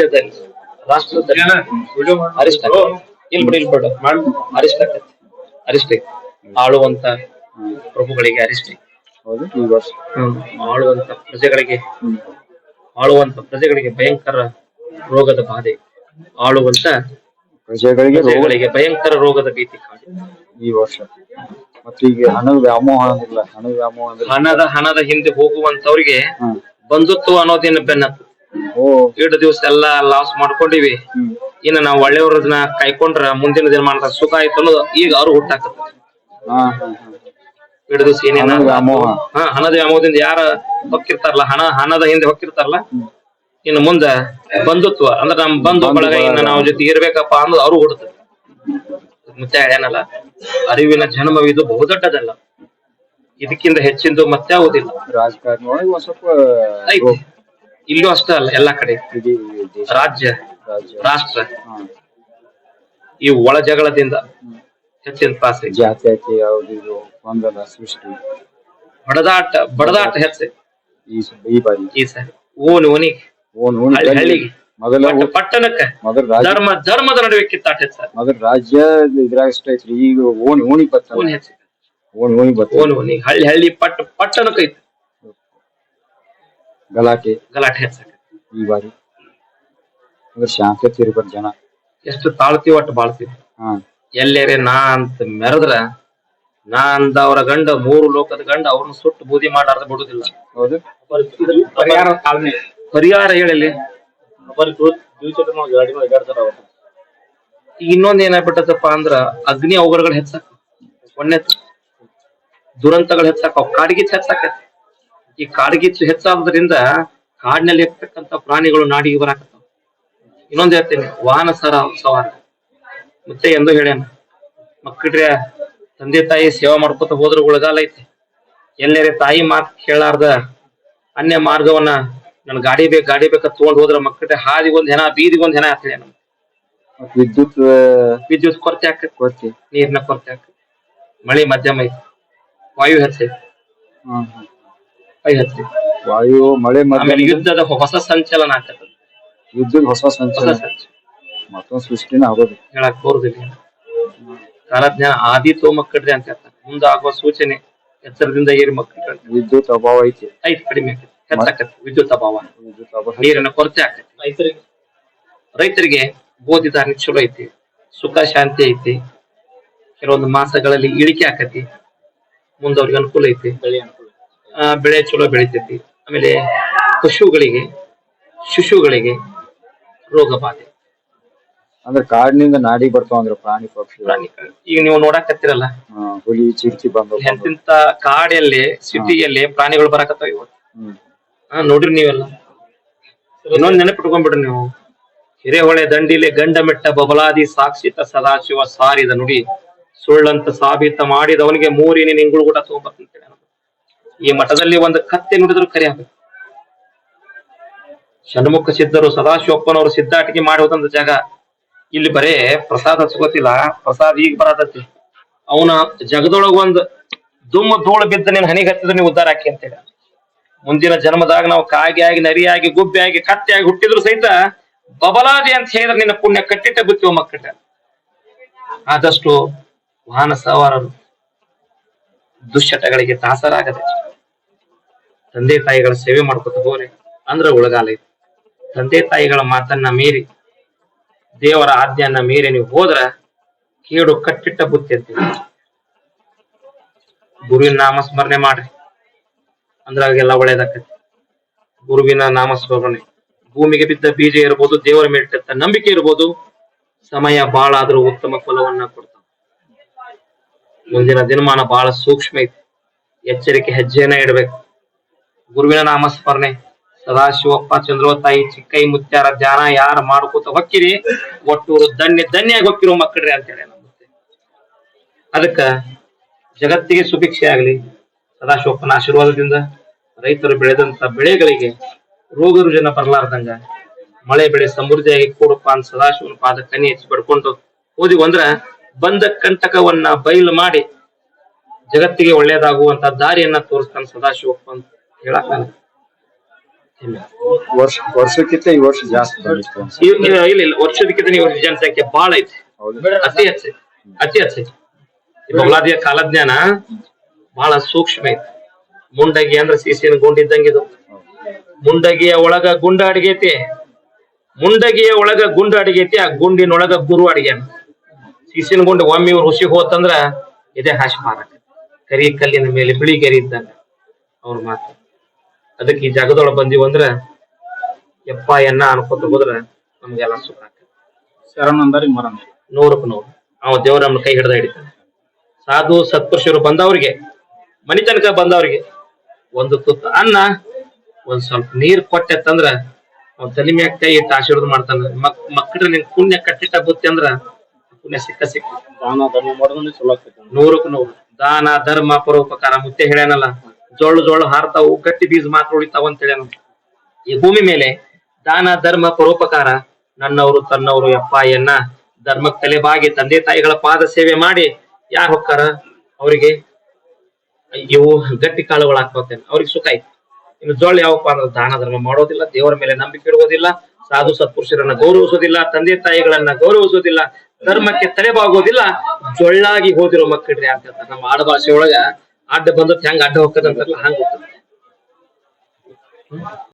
ರಾಜ್ಯದಲ್ಲಿ ರಾಷ್ಟ್ರದಲ್ಲಿ ಅರಿಷ್ಟ ಇಲ್ಬಿಡು ಇಲ್ಲಿ ಬಿಡು ಅರಿಷ್ಟ ಅರಿಷ್ಟ ಆಳುವಂತ ಪ್ರಭುಗಳಿಗೆ ಅರಿಷ್ಟ ಹೌದು ಈ ವರ್ಷ. ಆಳುವಂತ ಪ್ರಜೆಗಳಿಗೆ ಆಳುವಂತ ಪ್ರಜೆಗಳಿಗೆ ಭಯಂಕರ ರೋಗದ ಬಾಧೆ. ಆಳುವಂತ ಪ್ರಜೆಗಳಿಗೆ ರೋಗಗಳಿಗೆ ಭಯಂಕರ ರೋಗದ ಭೀತಿ ಕಾಡಿ. ಈ ವರ್ಷ. ಮತ್ತೆ ಈಗ ಹಣದ ವ್ಯಾಮೋಹ ಹಣದ ವ್ಯಾಮೋಹ ಹಣದ ಹಣದ ಹಿಂದೆ ಹೋಗುವಂತವ್ರಿಗೆ ಬಂಧುತ್ವ ಅನ್ನೋದೇನು ಬೆನ್ನತ್ತು. ಎರಡು ದಿವಸ ಎಲ್ಲಾ ಲಾಸ್ ಮಾಡ್ಕೊಂಡಿವಿ. ಇನ್ನ ನಾವು ಒಳ್ಳೆಯವ್ರನ್ನ ಕಾಯ್ಕೊಂಡ್ರ ಮುಂದಿನ ದಿನಮಾನದಾಗ ಸುಖ ಆಯ್ತು ಅನ್ನೋದು ಈಗ ಅವ್ರು ಹುಟ್ಟಾಕತ್ತ ಎರಡು ದಿವಸ ಏನೇನ ಹಣದ ವ್ಯಾಮೋಹ. ಹಾ ಹಣದ ವ್ಯಾಮೋಹದಿಂದ ಯಾರ ಹೊಕ್ಕಿರ್ತಾರಲ್ಲ ಹಣ ಹಣದ ಹಿಂದೆ ಹೊಕ್ಕಿರ್ತಾರಲ್ಲ ಇನ್ನು ಮುಂದ ಬಂಧುತ್ವ ಅಂದ್ರೆ ನಮ್ ಬಂಧು ಬಳಗ ಇನ್ನ ನಾವ್ ಜೊತೆ ಇರ್ಬೇಕಪ್ಪ ಅನ್ನೋದು ಅವ್ರು ಹುಡುತ್ತದೆ ಮತ್ತೆ ಏನಲ್ಲ ಅರಿವಿನ ಜನ್ಮವಿದು ಬಹುದೊಡ್ಡದಲ್ಲ ಇದಕ್ಕಿಂತ ಹೆಚ್ಚಿಂದು ಮತ್ತೆ ಆಗುದಿಲ್ಲ. ರಾಜಕಾರಣ ಇಲ್ಲೂ ಅಷ್ಟೇ ಅಲ್ಲ ಎಲ್ಲಾ ಕಡೆ. ಇಡೀ ದೇಶ. ರಾಜ್ಯ ರಾಜ್ಯ. ರಾಷ್ಟ್ರ. ಹಾ. ಈ ಒಳ ಜಗಳದಿಂದ ಹೆಚ್ಚಿನ ತ್ರಾಸ ಐತಿ. ಯಾವ್ದು ಇದು? ಗೊಂದಲ ಸೃಷ್ಟಿ. ಬಡದಾಟ ಬಡದಾಟ ಹೆಚ್ಚೆ. ಈ ಸ- ಈ ಬಾರಿ. ಈ ಸರ್ ಓನ್ ಓನಿ ಓನ್ ಓನ್ ಹಳ್ಳಿ ಹಳ್ಳಿಗೆ. ಮೊದಲ ಪಟ್ಟ- ಪಟ್ಟಣಕ್ಕ. ಮೊದಲ ರಾಜ್ಯ. ಧರ್ಮ ಧರ್ಮದ ನಡುವೆ ಕಿತ್ತಾಟ ಹೆಚ್ಚ ಮೊದಲ ರಾಜ್ಯ ಇದ್ರಾಗ ಅಷ್ಟೇ ಐತ್ರಿ. ಈಗ ಓಣಿ ಓಣಿ ಬತ್ತ ಓನ್ ಹೆಚ್ಚು. ಓಣಿ ಓಣಿ ಬತ್ತ ಓನ್ ಓನಿ ಹಳ್ಳಿ ಹಳ್ಳಿ ಪಟ್ಟ ಪಟ್ಟಣಕ್ಕ ಐತಿ. ಗಲಾಟೆ. ಗಲಾಟೆ ಹೆಚ್ಚ ಈ ಬಾರಿ. ಅಂದ್ರೆ ಶಾಂತತೆ ಇರ್ಬೇಕು ಜನ. ಎಷ್ಟು ತಾಳ್ತಿ ಒಟ್ಟು ಬಾಳ್ತೀವಿ ಹಾ. ಎಲ್ಲೇರೆ ನಾ ಅಂತ ಮೆರೆದ್ರ ನಾ ಅಂದವರ ಗಂಡ ಮೂರು ಲೋಕದ ಗಂಡ ಅವ್ರನ್ನ ಸುಟ್ಟು ಬೂದಿ ಮಾಡಾರ್ದ ಬಿಡುದಿಲ್ಲ. ಹೌದು. ಪರಿಹಾರ ಪರಿಹಾರ ಹೇಳಲಿ ಈಗ ಇನ್ನೊಂದ್ ಏನಾಗ್ಬಿಟ್ಟದಪ್ಪ ಅಂದ್ರ ಅಗ್ನಿ ಅವಘಡಗಳು ಹೆಚ್ಚಾಕ. ಒಣ್ಣೆ ದುರಂತಗಳು ಹೆಚ್ಚಾಕ. ಕಾಡಿಗೆ ಹೆಚ್ಚಾಕೈತಿ. ಈ ಕಾಡ್ಗಿಚ್ಚು ಹೆಚ್ಚಾದ್ರಿಂದ ಕಾಡಿನಲ್ಲಿ ಇರ್ತಕ್ಕಂಥ ಪ್ರಾಣಿಗಳು ನಾಡಿಗೆ ಬರಾಕತ್ತಾವ. ಇನ್ನೊಂದ್ ಹೇಳ್ತೇನೆ ವಾಹನ ಸರ ಸವಾರ. ಮತ್ತೆ ಎಂದು ಹೇಳ್ಯಾನ ಮಕ್ಕಳ್ರೆ ತಂದೆ ತಾಯಿ ಸೇವಾ ಮಾಡ್ಕೊತ ಹೋದ್ರ ಉಳಗಾಲ ಐತಿ. ಎಲ್ಲೇ ತಾಯಿ ಮಾತು ಕೇಳಾರ್ದ ಅನ್ಯ ಮಾರ್ಗವನ್ನ ನನ್ ಗಾಡಿ ಬೇಕು ಗಾಡಿ ಬೇಕ ತಗೊಂಡ್ ಹೋದ್ರ ಮಕ್ಕಳ ಹಾದಿಗೊಂದ್ ಹೆಣ ಬೀದಿಗೊಂದ್ ಹೆಣ ನಮ್ಗೆ ಮತ್ತ್ ವಿದ್ಯುತ್ ವಿದ್ಯುತ್ ಕೊರತೆ ಆಕತಿ ಕೊರತೆ. ನೀರಿನ ಕೊರತೆ ಆಕತಿ ಮಳೆ ಮಧ್ಯಮ ಐತಿ. ವಾಯು ಹೆಚ್ಚೈತಿ. ಹ್ಮ್. ವಾಯು ಮಳೆ ಆಮೇಲೆ ಯುದ್ಧದ ಹೊಸ ಸಂಚಲನ ಆಕತ್ತ ಯುದ್ಧದ ಹೊಸ ಹೊಸ ಸಂಚಲನ. ಸಂಚಲನ ಮತ್ತೊಂದ್ ಸೃಷ್ಟಿನ ಆಗೋದು ಹೇಳಕ್ ಬರುದಿಲ್ಲ. ಕಾಲಜ್ಞಾನ ಆದಿ ತೋ ಮಕ್ಕಳ್ರಿ ಅಂತ ಹೇಳ್ತಾರೆ. ಮುಂದೆ ಆಗುವ ಸೂಚನೆ ಎತ್ತರದಿಂದ ಏರಿ ಮಕ್ಕಳು ವಿದ್ಯುತ್ ಅಭಾವ ಐತಿ. ಐತಿ ಕಡಿಮೆ ಆಕತಿ. ಹೆಚ್ಚಾಕತಿ ವಿದ್ಯುತ್ ಅಭಾವ. ವಿದ್ಯುತ್ ಅಭಾವ ನೀರಿನ ಕೊರತೆ ಆಕತಿ. ರೈತರಿಗೆ. ರೈತರಿಗೆ ಬೋಧಿ ಧಾರಣೆ ಚಲೋ ಐತಿ. ಸುಖ ಶಾಂತಿ ಐತಿ. ಕೆಲವೊಂದು ಮಾಸಗಳಲ್ಲಿ ಇಳಿಕೆ ಆಕತಿ. ಮುಂದವ್ರಿಗೆ ಅನುಕೂಲ ಐತಿ. ಆ, ಬೆಳೆ ಚಲೋ ಬೆಳಿತೈತಿ. ಆಮೇಲೆ ಪಶುಗಳಿಗೆ ಶಿಶುಗಳಿಗೆ ರೋಗ ಬಾಧೆ. ಅಂದ್ರೆ ಕಾಡಿನಿಂದ ನಾಡಿ ಬರ್ತಾವ ಅಂದ್ರೆ ಪ್ರಾಣಿ ಪಕ್ಷಿ. ಪ್ರಾಣಿ ಈಗ ನೀವು ನೋಡಕತ್ತಿರಲ್ಲ ಹಾ, ಹುಲಿ ಚಿರ್ಚಿ ಬಂದ ಎಂತಿಂತ ಕಾಡಲ್ಲಿ ಸಿಟಿಯಲ್ಲಿ ಪ್ರಾಣಿಗಳು ಬರಾಕತ್ತಾವ ಇವತ್ತು. ಹ್ಮ್. ಹಾ ನೋಡ್ರಿ ನೀವೆಲ್ಲ. ಇನ್ನೊಂದ್ ನೆನಪಿಟ್ಕೊಂಡ್ಬಿಡ್ರಿ ನೀವು. ಹಿರೇಹೊಳೆ ದಂಡಿಲೆ ಗಂಡ ಮೆಟ್ಟ ಬಬಲಾದಿ ಸಾಕ್ಷಿತ ಸದಾಶಿವ ಸಾರಿದ ನುಡಿ. ಸುಳ್ಳಂತ ಸಾಬೀತ ಮಾಡಿದವನಿಗೆ ಮೂರಿನ ನಿಂಗುಳು ಕೂಡ ತಗೊಂಬರ್ತಂತೇಳಿ ಈ ಮಠದಲ್ಲಿ ಒಂದು ಕತ್ತೆ ನುಡಿದ್ರು ಕರೆ ಆಗಬೇಕು ಷಣ್ಮುಖ ಸಿದ್ಧರು, ಸದಾಶಿವಪ್ಪನವರು ಸಿದ್ಧಾಟಿಕೆ ಮಾಡಿ ಜಾಗ. ಇಲ್ಲಿ ಬರೇ ಪ್ರಸಾದ ಸಿಗೋತಿಲ್ಲ ಪ್ರಸಾದ ಈಗ ಬರತೈತಿ. ಅವನ ಜಗದೊಳಗ ಒಂದು ದುಮ್ಮ ಧೂಳು ಬಿದ್ದ ನೀನ್ ಹನಿಗೆ ಹತ್ತಿದ್ರೆ ನೀವು ಉದ್ದಾರ ಹಾಕಿ ಅಂತ ಅಂತೇಳಿ ಮುಂದಿನ ಜನ್ಮದಾಗ ನಾವು ಕಾಗಿ ಆಗಿ ನರಿಯಾಗಿ, ಗುಬ್ಬಿಯಾಗಿ ಆಗಿ ಕತ್ತೆ ಆಗಿ ಹುಟ್ಟಿದ್ರು ಸಹಿತ ಬಬಲಾದಿ ಅಂತ ಹೇಳಿದ್ರೆ ನಿನ್ನ ಪುಣ್ಯ ಕಟ್ಟಿಟ್ಟ ಬುತ್ತಿವ ಮಕ್ಕಳ ಆದಷ್ಟು ವಾಹನ ಸವಾರರು ದುಶ್ಚಟಗಳಿಗೆ ದಾಸರಾಗದೆ. ತಂದೆ ತಾಯಿಗಳ ಸೇವೆ ಮಾಡ್ಕೊತ ಹೋಗ್ರಿ ಅಂದ್ರ ಉಳಗಾಲ ಐತಿ. ತಂದೆ ತಾಯಿಗಳ ಮಾತನ್ನ ಮೀರಿ, ದೇವರ ಆಜ್ಞೆಯನ್ನ ಮೀರಿ ನೀವು ಹೋದ್ರ ಕೇಡು ಕಟ್ಟಿಟ್ಟ ಬುತ್ತಿ ಅಂತೀವಿ ಗುರುವಿನ ನಾಮಸ್ಮರಣೆ ಮಾಡ್ರಿ ಅಂದ್ರ ಅವಾಗೆಲ್ಲ ಒಳ್ಳೇದಾಕತಿ. ಗುರುವಿನ ನಾಮಸ್ಮರಣೆ, ಭೂಮಿಗೆ ಬಿದ್ದ ಬೀಜ ಇರ್ಬೋದು, ದೇವರ ಮೇಲಿಟ್ಟಂತ ನಂಬಿಕೆ ಇರ್ಬೋದು, ಸಮಯ ಬಾಳ ಆದ್ರೂ ಉತ್ತಮ ಫಲವನ್ನ ಕೊಡ್ತಾವ. ಮುಂದಿನ ದಿನಮಾನ ಬಹಳ ಸೂಕ್ಷ್ಮ ಐತಿ. ಎಚ್ಚರಿಕೆ ಹೆಜ್ಜೆಯನ್ನ ಇಡ್ಬೇಕು. ಗುರುವಿನ ನಾಮಸ್ಮರಣೆ. ಸದಾಶಿವಪ್ಪ ಚಂದ್ರವತಾಯಿ ಚಿಕ್ಕೈ, ಮುತ್ಯಾರ ಧ್ಯಾನ ಯಾರು ಮಾಡ್ಕೋತ ಹೊಕ್ಕಿರಿ ಒಟ್ಟು ಧನ್ಯ, ಧನ್ಯಾಗಿ ಹೊಕ್ಕಿರೋ ಮಕ್ಕಳ್ರಿ ಅಂತೇಳಿ ನಮ್ಮತ್ತೆ ಅದಕ್ಕ ಜಗತ್ತಿಗೆ ಸುಭಿಕ್ಷೆ ಆಗಲಿ, ಸದಾಶಿವಪ್ಪನ ಆಶೀರ್ವಾದದಿಂದ ರೈತರು ಬೆಳೆದಂತ ಬೆಳೆಗಳಿಗೆ ರೋಗ ರುಜಿನ ಬರಲಾರ್ದಂಗ ಮಳೆ, ಬೆಳೆ ಸಮೃದ್ಧಿಯಾಗಿ ಕೊಡಪ್ಪ ಅಂತ ಸದಾಶಿವನ ಪಾದ ಕನಿ ಹೆಚ್ಚಿ ಬಡ್ಕೊಂಡು ಓದಿವಂದ್ರ ಬಂದ ಕಂಟಕವನ್ನ ಬಯಲು ಮಾಡಿ ಜಗತ್ತಿಗೆ ಒಳ್ಳೇದಾಗುವಂತ ದಾರಿಯನ್ನ ತೋರಿಸ್ತಾನೆ ಸದಾಶಿವಪ್ಪ ಅಂತ. ಹೇಳಕ್ ಹೆಮ್ಮೆ ವರ್ಷ ವರ್ಷಕ್ಕಿಂತ ಈ ವರ್ಷ ಜಾಸ್ತಿ ಬಂದಿತ್ತು. ಅನ್ಸುತ್ತೆ. ಇವ್- ಇವ್- ಇಲ್ಲ ಇಲ್ಲ ವರ್ಷದಕ್ಕಿಂತ ನೀವು ಜನಸಂಖ್ಯೆ ಬಹಳ ಐತಿ. ಹೌದು. ಅತಿ ಹೆಚ್ಚು ಅತಿ ಹೆಚ್ಚು. ಈ ಬೌಲಾದಿಯ ಕಾಲಜ್ಞಾನ ಬಹಳ ಸೂಕ್ಷ್ಮ ಐತಿ. ಮುಂಡಗಿ ಅಂದ್ರೆ ಸೀಸಿನ ಗುಂಡ್ ಇದ್ದಂಗಿದು ಮುಂಡಗಿಯ ಒಳಗ ಗುಂಡ ಅಡಿಗೈತಿ ಮುಂಡಗಿಯ ಒಳಗ ಗುಂಡ ಅಡಿಗೈತಿ ಆ ಗುಂಡಿನೊಳಗ ಗುರು ಅಡಿಗೆ. ಸೀಸಿನ ಗುಂಡ ಒಮ್ಮೆ ಇವ್ರು ಹುಸಿ ಹೋತಂದ್ರ ಇದೇ ಹಾಶ್ ಮಾರಕ ಕರಿ ಕಲ್ಲಿನ ಮೇಲೆ ಬಿಳಿ ಗೆರಿ ಇದ್ದಂಗ. ಅವ್ರ ಮಾತು. ಅದಕ್ಕೆ ಈ ಜಾಗದೊಳಗೆ ಬಂದೀವಿ ಅಂದ್ರೆ ಯಪ್ಪ ಎನ್ನ ಅನ್ಕೋತ ಹೋದ್ರ ನಮ್ಗೆಲ್ಲ ಸುಖ ಆಕತಿ ಶರಣಂದರಿ ಮರಣ ನೂರಕ್ಕೆ ನೂರು. ಅವ ದೇವ್ರ ನಮ್ಮ ಕೈ ಹಿಡ್ದ ಹಿಡಿತಾನೆ. ಸಾಧು ಸತ್ಪುರುಷರು ಬಂದವ್ರಿಗೆ ಮನಿ ತನಕ ಬಂದವ್ರಿಗೆ ಒಂದು ತುತ್ತು ಅನ್ನ ಒಂದ್ ಸ್ವಲ್ಪ ನೀರ್ ಕೊಟ್ಟೆತ್ತಂದ್ರ ಅವ್ನ ತಲೆ ಮ್ಯಾಗ ಕೈ ಇಟ್ಟು ಆಶೀರ್ವಾದ ಮಾಡ್ತಾನ. ಮಕ್ ಮಕ್ಕಳು ನಿನ್ ಪುಣ್ಯ ಕಟ್ಟಿಟ್ಟ ಬುತ್ತಿ ಅಂದ್ರ ಪುಣ್ಯ ಸಿಕ್ಕ ಸಿಕ್ಕ ದಾನ ಧರ್ಮ ಚಲೋ ನೂರಕ್ಕೆ ನೂರು. ದಾನ ಧರ್ಮ ಪರೋಪಕಾರ ಮುತ್ತೆ ಹೇಳ್ಯಾನಲ್ಲ ಜೋಳು ಜೋಳ ಹಾರ್ತಾವು, ಗಟ್ಟಿ ಬೀಜ ಮಾತ್ರ ಉಳಿತಾವ ಅಂತ ಹೇಳ ಈ ಭೂಮಿ ಮೇಲೆ ದಾನ, ಧರ್ಮ, ಪರೋಪಕಾರ ನನ್ನವರು, ತನ್ನವರು ಎನ್ನ ಧರ್ಮಕ್ಕೆ ತಲೆಬಾಗಿ ತಂದೆ ತಾಯಿಗಳ ಪಾದ ಸೇವೆ ಮಾಡಿ ಯಾರು ಹೊಕ್ಕಾರ? ಅವರಿಗೆ ಇವು ಗಟ್ಟಿ ಕಾಳುಗಳು ಹಾಕೋತೇನೆ ಅವ್ರಿಗೆ ಸುಖ ಐತಿ ಇನ್ನು ಜೋಳ ಯಾವಪ್ಪ ಅಂದ್ರೆ ದಾನ, ಧರ್ಮ ಮಾಡೋದಿಲ್ಲ, ದೇವರ ಮೇಲೆ ನಂಬಿಕೆ ಇಡುವುದಿಲ್ಲ ಸಾಧು ಸತ್ಪುರುಷರನ್ನ ಗೌರವಿಸೋದಿಲ್ಲ ತಂದೆ ತಾಯಿಗಳನ್ನ ಗೌರವಿಸೋದಿಲ್ಲ ಧರ್ಮಕ್ಕೆ ತಲೆಬಾಗೋದಿಲ್ಲ ಜೊಳ್ಳಾಗಿ ಹೋದಿರೋ ಮಕ್ಕಳ್ರಿ ಅಂತ ನಮ್ಮ ಆಡಭಾಷೆ ಒಳಗ ಅಡ್ಡ ಬಂದತ್ ಹೆಂಗ್ ಅಡ್ಡ ಹೋಗ್ತದಂತಾರಲ್ಲ ಹಂಗ ಹೋಗ್ತದೆ